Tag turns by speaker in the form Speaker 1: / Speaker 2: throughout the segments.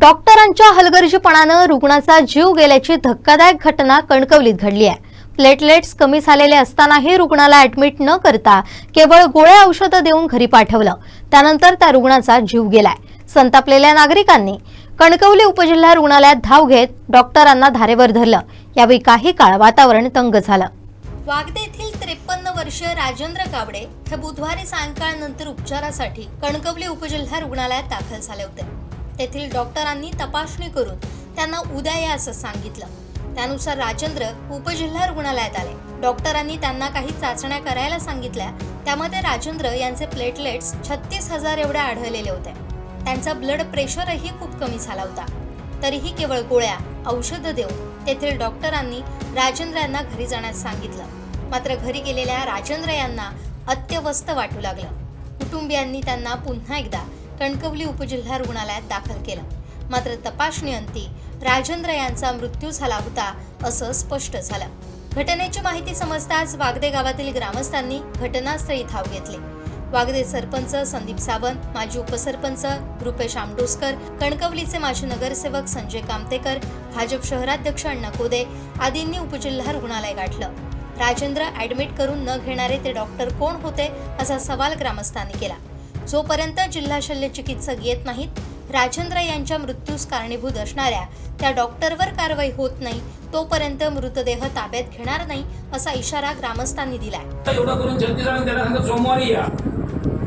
Speaker 1: डॉक्टरांच्या हलगर्जीपणानं रुग्णाचा जीव गेल्याची धक्कादायक घटना कणकवलीत घडली आहे. प्लेटलेट्स कमी झालेले असतानाही रुग्णाला ऍडमिट न करता केवळ गोळ्या औषधं देऊन घरी पाठवलं. त्यानंतर त्या रुग्णाचा जीव गेलाय. संतापलेल्या नागरिकांनी कणकवली उपजिल्हा रुग्णालयात धाव घेत डॉक्टरांना धारेवर धरलं. यावेळी काही काळ वातावरण तंग झालं. वागदे येथील त्रेपन्न वर्षीय राजेंद्र कावडे हे बुधवारी सायंकाळनंतर उपचारासाठी कणकवली उपजिल्हा रुग्णालयात दाखल झाले होते. तेथील डॉक्टरांनी तपासणी करून त्यांना उद्या या असं सांगितलं. त्यानुसार राजेंद्र उपजिल्हा रुग्णालयात आले. डॉक्टरांनी त्यांना काही चाचण्या करायला सांगितल्या. त्यामध्ये राजेंद्र यांचे प्लेटलेट्स छत्तीस हजार एवढे आढळलेले होते. त्यांचा ब्लड प्रेशरही खूप कमी झाला होता. तरीही केवळ गोळ्या औषधं देऊन तेथील डॉक्टरांनी राजेंद्र यांना घरी जाण्यास सांगितलं. मात्र घरी गेलेल्या राजेंद्र यांना अत्यवस्थ वाटू लागलं. कुटुंबियांनी त्यांना पुन्हा एकदा कणकवली उपजिल्हा रुग्णालयात दाखल केलं. मात्र तपासणीअंती राजेंद्र यांचा मृत्यू झाला होता असं स्पष्ट झालं. घटनेची माहिती समजताच वागदे गावातील ग्रामस्थांनी घटनास्थळी धाव घेतली. वागदे सरपंच संदीप सावंत माजी उपसरपंच रुपेश आमडोसकर कणकवलीचे माजी नगरसेवक संजय कामतेकर भाजप शहराध्यक्ष अण्णा कोदे आदींनी उपजिल्हा रुग्णालय गाठलं. राजेंद्र ऍडमिट करून न घेणारे ते डॉक्टर कोण होते असा सवाल ग्रामस्थांनी केला. जोपर्यंत जिल्हा शल्य चिकित्सक येत नाहीत राजेंद्र यांच्या मृत्यूस कारणीभूत असणाऱ्या त्या डॉक्टरवर कारवाई होत नाही तोपर्यंत मृतदेह ताब्यात घेणार नाही असा इशारा ग्रामस्थांनी दिलाय.
Speaker 2: एवढं करून त्याला सोमवारी या.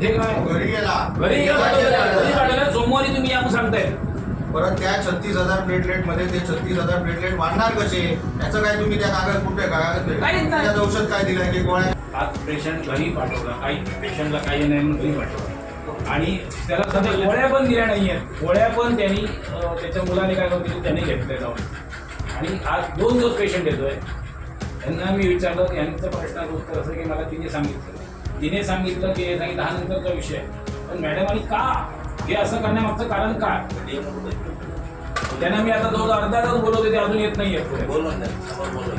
Speaker 2: हे काय?
Speaker 3: घरी गेला.
Speaker 2: घरी या घरी काढायला सोमवारी तुम्ही या सांगताय
Speaker 3: परत त्या छत्तीस हजार प्लेटलेटमध्ये ते छत्तीस हजार प्लेटलेट वाढणार कसे? याचं काय तुम्ही त्या कागद कुठे कागद औषध काय दिलं की गोळ्या
Speaker 2: आज पेशंट घरी पाठवला. काही पेशंटला काही नाही म्हणून घरी पाठवला. आणि त्याला सध्या गोळ्या पण दिल्या नाही आहेत गोळ्या पण त्यांनी त्याच्या मुलाने काय होती त्यांनी घेतले जाऊन. आणि आज दोन दिवस पेशंट येतोय. त्यांना मी विचारलं यांचं प्रश्नाचं उत्तर असं की मला तिने सांगितलं तिने सांगितलं की हे सांगितलं हा नंतरचा विषय आहे. पण मॅडम आणि का? हे असं करण्यामागचं कारण काय? त्यांना मी आता जवळ अर्धा तास बोलवते ते अजून येत नाही पुढे.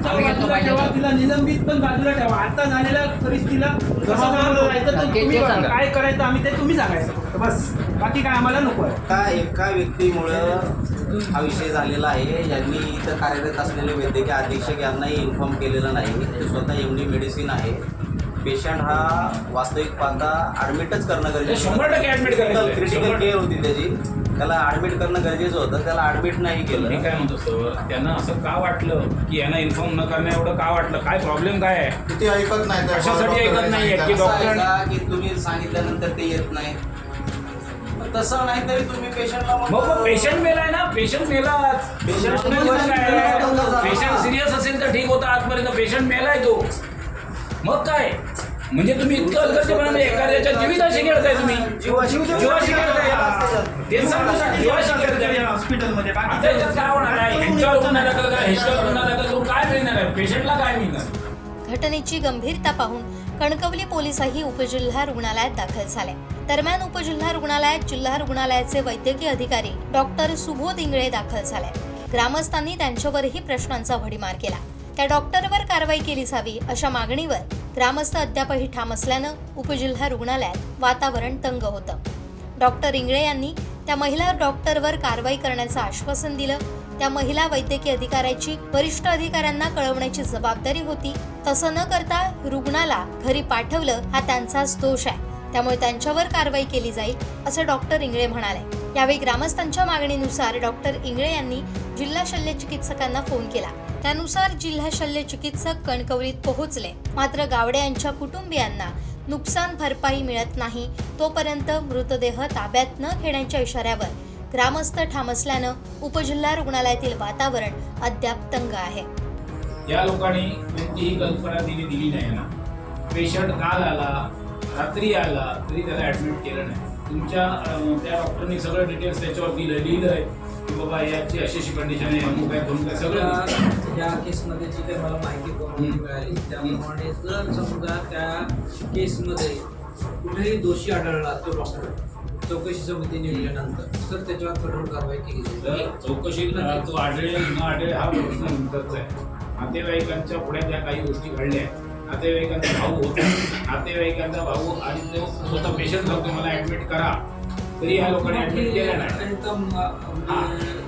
Speaker 4: बाजूला ठेवा तिला निलंबित पण बाजूला ठेवा. आता झालेल्या परिस्थितीला. काय करायचं आम्ही ते तुम्ही सांगायचं. बस. बाकी काय आम्हाला नको आहे.
Speaker 5: एका एका व्यक्तीमुळं हा विषय झालेला आहे. यांनी इथं कार्यरत असलेले वैद्यकीय अधीक्षक यांनाही इन्फॉर्म केलेलं नाही. ते स्वतः एवढी मेडिसिन आहे. पेशंट हा वास्तविक पाहता ॲडमिटच करणं गरजेचं
Speaker 2: शंभर टक्के आहे.
Speaker 5: क्रिटिकल केअर होती त्याची. त्याला ॲडमिट करणं गरजेचं होतं. त्याला ॲडमिट नाही
Speaker 2: मी
Speaker 5: केलं.
Speaker 2: काय म्हणतो सर त्यांना असं का वाटलं की यांना इन्फॉर्म न करण्या एवढं का वाटलं? काय प्रॉब्लेम काय आहे?
Speaker 3: किती ऐकत नाही त्या
Speaker 2: कशासाठी
Speaker 3: डॉक्टरने
Speaker 2: ऐकत नाहीये की
Speaker 3: सांगितलं.
Speaker 5: असं आहे
Speaker 2: डॉक्टर-
Speaker 5: का की तुम्ही सांगितल्यानंतर ते येत नाही. मग तसं नाही तरी तुम्ही पेशंटला
Speaker 2: मग पेशंट मेलाय ना? पेशंट मेला
Speaker 5: Patient-
Speaker 2: पेशंट सिरियस असेल तर ठीक होता. आजपर्यंत पेशंट मेलाय तो. मग काय? म्हणजे तुम्ही इतकं हलगर्जीपणाने एखाद्याच्या जीविताशी खेळताय तुम्ही.
Speaker 5: जीवाशी
Speaker 2: जीवाशी खेळताय. तेच सांगतो ना, जीवाशी खेळताय.
Speaker 4: हॉस्पिटलमध्ये.
Speaker 2: आता याच्यात काय होणार आहे? ह्यांच्यावर गुन्हा दाखल करा ह्याच्यावर गुन्हा दाखल करून काय मिळणार आहे? पेशंटला काय मिळणार
Speaker 1: घटनेची गंभीरता पाहून कणकवली पोलीसही उपजिल्हा रुग्णालयात दाखल झाले. दरम्यान उपजिल्हा रुग्णालयात जिल्हा रुग्णालयाचे वैद्यकीय अधिकारी डॉक्टर सुबोध इंगळे दाखल झाले. ग्रामस्थांनी त्यांच्यावरही प्रश्नांचा भडीमार केला. त्या डॉक्टरवर कारवाई केली जावी अशा मागणीवर ग्रामस्थ अद्यापही ठाम असल्यानं उपजिल्हा रुग्णालयात वातावरण तंग होतं. डॉक्टर इंगळे यांनी त्या महिला डॉक्टरवर कारवाई करण्याचं आश्वासन दिलं. त्या महिला वैद्यकीय अधिकाऱ्याची वरिष्ठ अधिकाऱ्यांना कळवण्याची जबाबदारी होती. तसं न करता रुग्णाला घरी पाठवलं हा त्यांचाच दोष आहे. त्यामुळे त्यांच्यावर कारवाई केली जाईल असं डॉक्टर इंगळे म्हणाले. यावेळी ग्रामस्थांच्या मागणीनुसार डॉक्टर इंगळे यांनी जिल्हा शल्य चिकित्सकांना फोन केला. त्यानुसार जिल्हा शल्य चिकित्सक कणकवलीत पोहोचले. मात्र गावडे यांच्या कुटुंबियांना नुकसान भरपाई मिळत नाही. तोपर्यंत मृतदेह ताब्यात न घेण्याच्या इशाऱ्यावर ग्रामस्थ ठाम असल्यानं उपजिल्हा रुग्णालयातील वातावरण अद्याप तंग आहे.
Speaker 2: या लोकांनी कोणतीही कल्पना दिली दिली नाही ना. पेशंट काल आला रात्री आला तरी त्याला ऍडमिट केलं नाही. तुमच्या त्या डॉक्टरनी सगळं डिटेल्स त्याच्यावर दिलं लिहिलं आहे. बाबा याची अशी अशी कंडिशन आहे अमुक आहे आहे सगळं.
Speaker 6: या केसमध्ये जी काही मला माहिती प्रमाणे मिळाली त्याप्रमाणे जर समजा त्या केसमध्ये कुठेही दोषी आढळला तो डॉक्टर चौकशी समिती नेमल्यानंतर तर त्याच्यावर कठोर कारवाई केली
Speaker 2: तर
Speaker 6: जाईल
Speaker 2: चौकशी अं, तो आढळेल न आढळेल हा प्रश्न नंतरचा आहे. नातेवाईकांच्या पुढे ज्या काही गोष्टी घडल्या नातेवाईकांचा भाऊ होता नातेवाईकांचा भाऊ आणि तो स्वतः पेशंट सांगतो मला ऍडमिट करा. तरी ह्या लोकांनी ऍडमिट केलं नाही. हा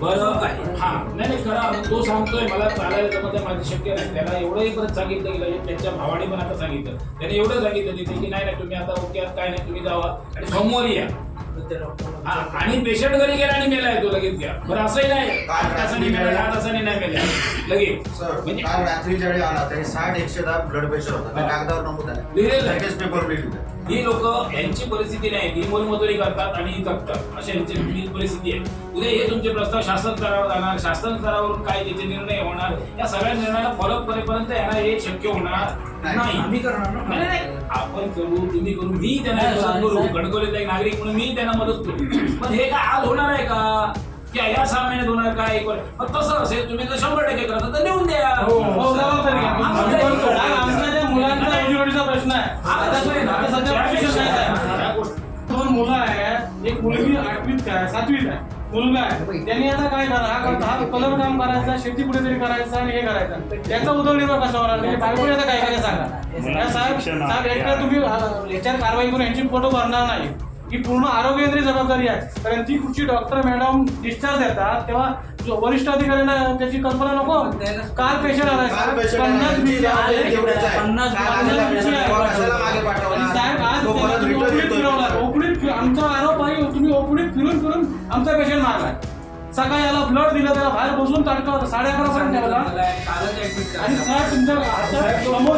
Speaker 2: बरं हा. नाही नाही करा तो सांगतोय मला चालायला जमत आहे, माझी शक्य नाही. त्याला एवढंही परत सांगितलं गेलं त्यांच्या भावाने पण आता सांगितलं. त्याने एवढं सांगितलं तिथे की नाही नाही तुम्ही आता ओके काय नाही तुम्ही जावा. आणि सोमवारी या. हा, आणि पेशंट घरी गेला आणि मेला तो लगेच घ्या बरं असंही नाही. आठ तासांनी मेला दहा तासांनी नाही मेला. लगेच.
Speaker 3: सर
Speaker 2: म्हणजे
Speaker 3: काल रात्रीच्या वेळी आला तरी साठ एकशे दहा ब्लड प्रेशर होता. त्या
Speaker 2: हा.
Speaker 3: कागदावर नमूद आहे.
Speaker 2: लिहिलेलं आहे.
Speaker 3: लगेच पेपर लिहिलं
Speaker 2: ही लोक यांची परिस्थिती नाही ती मोलमजुरी करतात आणि जगतात. अशी यांची ही परिस्थिती आहे. उद्या हे तुमचे प्रस्ताव शासन स्तरावर जाणार शासन स्तरावरून काय त्याचे निर्णय होणार या सगळ्या निर्णयाला फॉलो करेपर्यंत यांना हे शक्य होणार
Speaker 3: नाही.
Speaker 6: आम्ही करणार ना.
Speaker 2: नाही, नाही, आपण करू तुम्ही करू. मी त्यांना मदत करू. गणगोलीचा एक नागरिक म्हणून मी त्यांना मदत करू. पण हे काय आज होणार आहे का? की या सहा महिन्यात होणार काय? एक वर्ष मग तसं असेल तुम्ही जर शंभर टक्के करत तर नेऊन द्या.
Speaker 4: सातवीत आहे. मुलगा आहे. त्यांनी आता काय करा हा करता हा कलर काम करायचा शेती कुठेतरी करायचं आणि हे करायचं. त्याचा उदरनिर्वाह कशावर आला? म्हणजे बायकोने आता काय करायचं सांगा? या साहेब साहेब एकदा तुम्ही याच्यावर कारवाई करून यांची फोटो भरणार नाही. ही पूर्ण आरोग्य केंद्रीय जबाबदारी आहे. कारण ती कुठची डॉक्टर मॅडम डिस्चार्ज देतात तेव्हा जो वरिष्ठ अधिकाऱ्यांना त्याची कल्पना नको. काल पेशंट
Speaker 3: patient
Speaker 4: पन्नास.
Speaker 6: पन्नास
Speaker 4: साहेब आज. फिरवला. आमचा आरोप सकाळी याला ब्लड दिलं त्याला बाहेर बसून होता. साडे अकरा पर्यंत ठेवला आणि साहेब तुमच्यासमोर.